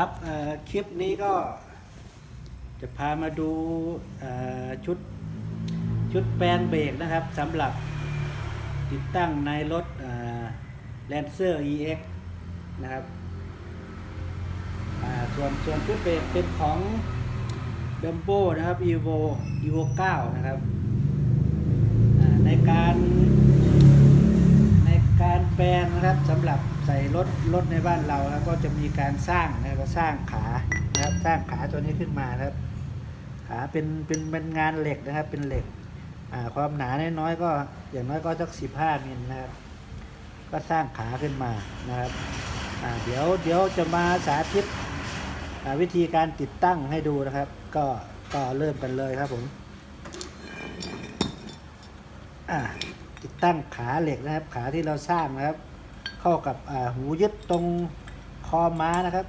ครับคลิปนี้ก็จะพามาดูชุดชุดแปลงเบรกนะครับสำหรับติดตั้งในรถแลนเซอร์ EX นะครับส่วนส่วนชุดเบรกเป็นของเบมโบนะครับ Evo Evo 9 นะครับในการในการแปลงนะครับสำหรับ ใส่รถรถในบ้านเราแล้วก็จะมีการสร้างนะครับสร้างขานะครับสร้างขาตัวนี้ขึ้นมานะครับขาเป็นเป็นเป็นงานเหล็กนะครับเป็นเหล็กความหนาน้อยๆก็อย่างน้อยก็สักสิบห้ามิลนะครับ ก็สร้างขาขึ้นมานะครับเดี๋ยวเดี๋ยวจะมาสาธิตวิธีการติดตั้งให้ดูนะครับ ก็ก็เริ่มกันเลยครับผมติดตั้งขาเหล็กนะครับ ขาที่เราสร้างนะครับ เข้ากับหูยึดตรงคอม้านะครับ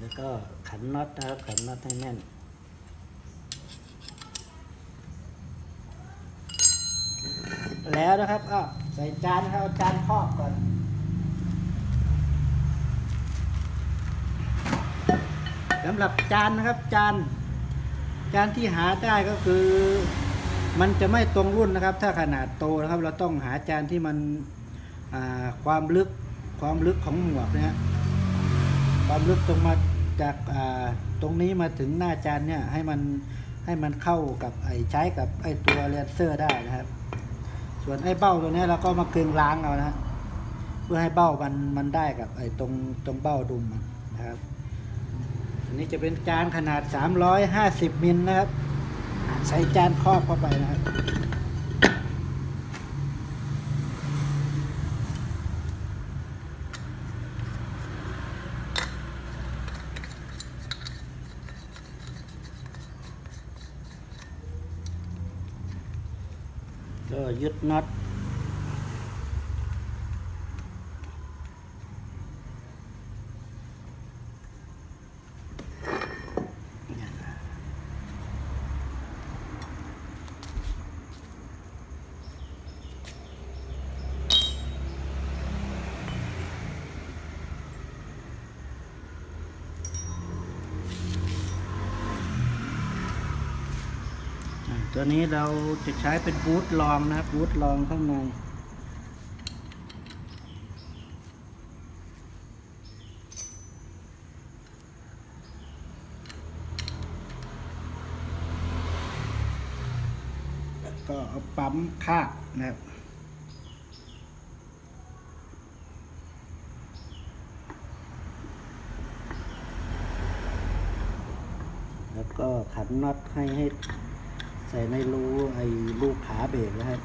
แล้วก็ขันน็อตนะครับขันน็อตให้แน่นแล้วนะครับก็ ใส่จานครับเอาจานครอบก่อนสำหรับจานนะครับจานจานที่หาได้ก็คือ มันจะไม่ตรงรุ่นนะครับ ถ้าขนาดโตนะครับ เราต้องหาจานที่มันความลึกความลึกของหมวกนะฮะความลึกตรงมาจากาตรงนี้มาถึงหน้าจานเนี่ยให้มันให้มันเข้ากับไอ้ใช้กับไอ้ตัวเลนเซอร์ได้นะครับ ส่วนไอ้เบ้าตัวนี้เราก็มาเกลึงล้างเอานะฮะเพื่อให้เบ้ามันมันได้กับไอ้ตรงตรงเบ้าดุมมันนะครับอันนี้จะเป็นจานขนาด 350มิลนะครับ ใส่จานครอบเข้าไปนะครับ ก็ยึดน็อ ตัวนี้เราจะใช้เป็นบูทลองนะครับบูทลองข้างในแล้วก็เอาปั๊มคาบนะครับแล้วก็ขันน็อตให้ให้ ใส่ในรูไอ้รูขาเบรกนะครั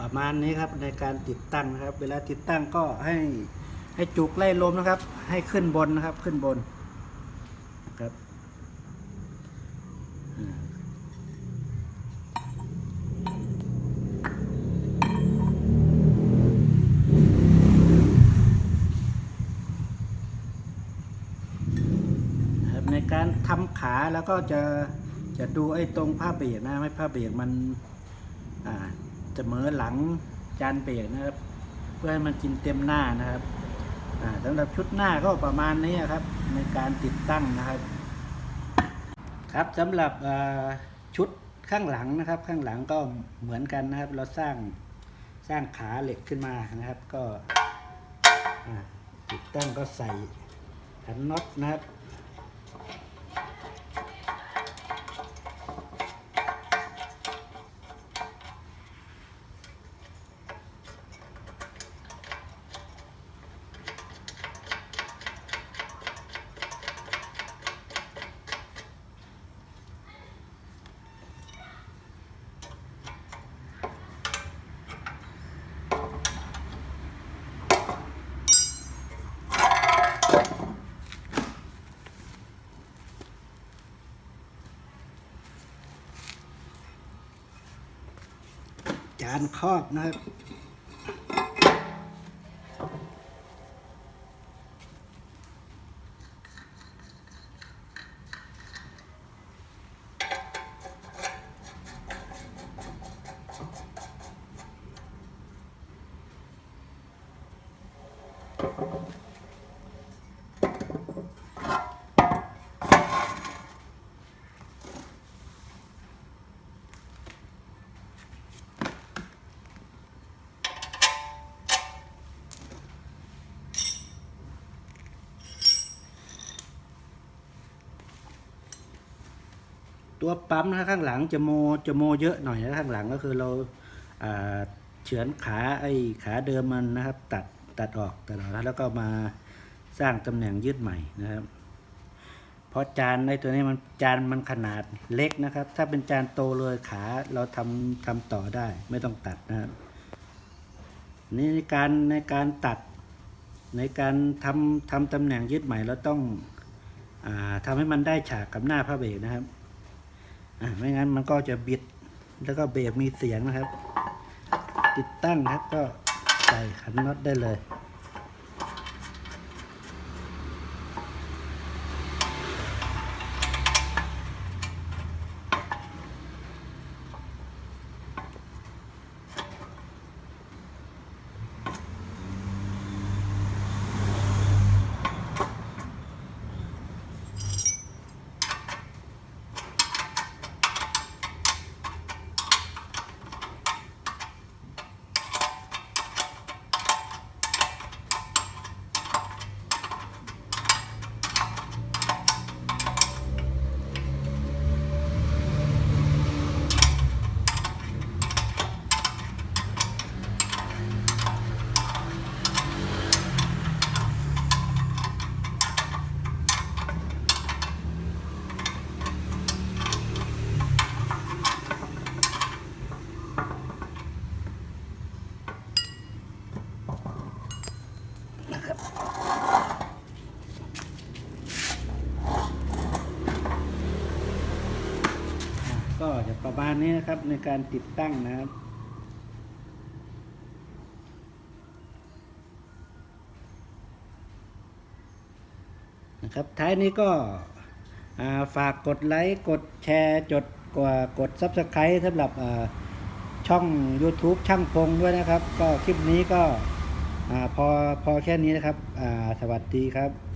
ประมาณนี้ครับในการติดตั้งนะครับ เวลาติดตั้งก็ให้ให้จุกไล่ลมนะครับ ให้ขึ้นบนนะครับขึ้นบนครับนะครับในการทำขาแล้วก็จะจะดูไอ้ตรงผ้าเบรกนะให้ผ้าเบรกมัน เสมอหลังจานเบรกนะครับ เพื่อให้มันกินเต็มหน้านะครับสำหรับชุดหน้าก็ประมาณนี้ครับ ในการติดตั้งนะครับ ครับสำหรับชุดข้างหลังนะครับ ข้างหลังก็เหมือนกันนะครับ เราสร้างสร้างขาเหล็กขึ้นมานะครับ ก็ติดตั้งก็ใส่ขันน็อตนะครับ จานครอบนะครับ ตัวปั๊มนะข้างหลังจะโมจะโมเยอะหน่อยนะข้างหลังก็คือเราเฉือนขาไอ้ขาเดิมมันนะครับ ตัดตัดออกตัดออกแล้วแล้วก็มาสร้างตำแหน่งยืดใหม่นะครับเพราะจานในตัวนี้มันจานมันขนาดเล็กนะครับ ถ้าเป็นจานโตเลยขาเราทำทำต่อได้ไม่ต้องตัดนะครับนี่ในการในการตัดในการทำทำตำแหน่งยึดใหม่เราต้องอทำให้มันได้ฉากกับหน้าพระเบรนะครับ ไม่งั้นมันก็จะบิด แล้วก็เบรกมีเสียงนะครับ ติดตั้งครับก็ใส่ขันน็อตได้เลย ก็จะ ประมาณนี้นะครับในการติดตั้งนะครับ นะครับท้ายนี้ก็าฝากกดไลค์ กดแชร์จดกว่ากด Subscribe สำหรับช่อง YouTube ช่างพงด้วยนะครับ ก็คลิปนี้ก็อพอพอแค่นี้นะครับ สวัสดีครับ